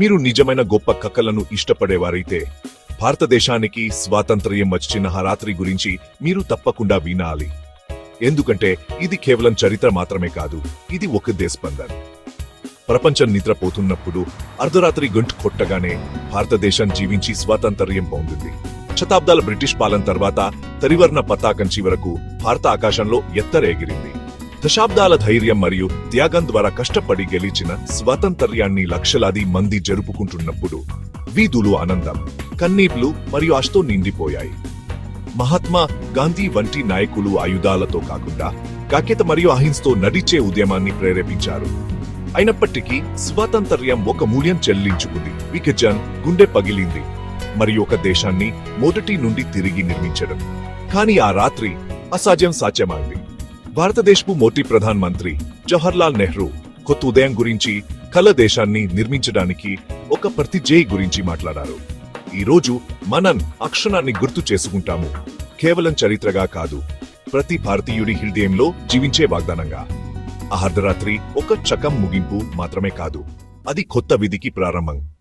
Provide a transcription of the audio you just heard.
మీరు నిజమైన గొప్ప కక్కలను ఇష్టపడేవారైతే భారతదేశానికి స్వాతంత్ర్యం వచ్చిన రాత్రి గురించి మీరు తప్పకుండా వినాలి. ఎందుకంటే ఇది కేవలం చరిత్ర మాత్రమే కాదు ఇది ఒక దేశస్పందన ప్రపంచం నిద్రపోతున్నప్పుడు అర్ధరాత్రి గంటు కొట్టగానే భారతదేశం జీవించి స్వాతంత్ర్యం పొందింది. శతాబ్దాల బ్రిటిష్ పాలన తర్వాత తరివర్ణ పతాకం చివరకు భారత ఆకాశంలో ఎత్తరేగిరింది దశాబ్దాల ధైర్యం మరియు త్యాగం ద్వారా కష్టపడి గెలిచిన స్వాతంత్ర్యాన్ని లక్షలాది మంది జరుపుకుంటున్నప్పుడు వీధులు ఆనందం కన్నీళ్ళు మరియు ఆశతో నిండిపోయాయి. మహాత్మా గాంధీ వంటి నాయకులు ఆయుధాలతో కాకుండా కాకేత మరియు అహింసతో నడిచే ఉద్యమాన్ని ప్రేరేపించారు. అయినప్పటికీ స్వాతంత్ర్యం ఒక మూల్యం చెల్లించుకుంది. వికజన్ గుండె పగిలింది మరియు ఒక దేశాన్ని మొదటి నుండి తిరిగి నిర్మించడం. కానీ ఆ రాత్రి అసాధ్యం సాధ్యమైంది. భారతదేశపు మొదటి ప్రధాన మంత్రి జవహర్లాల్ నెహ్రూ కొత్త ఉదయం గురించి కల దేశాన్ని నిర్మించడానికి ఒక ప్రతిజయ్ గురించి మాట్లాడారు. ఈ రోజు మనం అక్షణాన్ని గుర్తు చేసుకుంటాము. కేవలం చరిత్రగా కాదు ప్రతి భారతీయుడి హృదయంలో జీవించే వాగ్దానంగా. అర్ధరాత్రి ఒక చకం ముగింపు మాత్రమే కాదు అది కొత్త విధికి ప్రారంభం.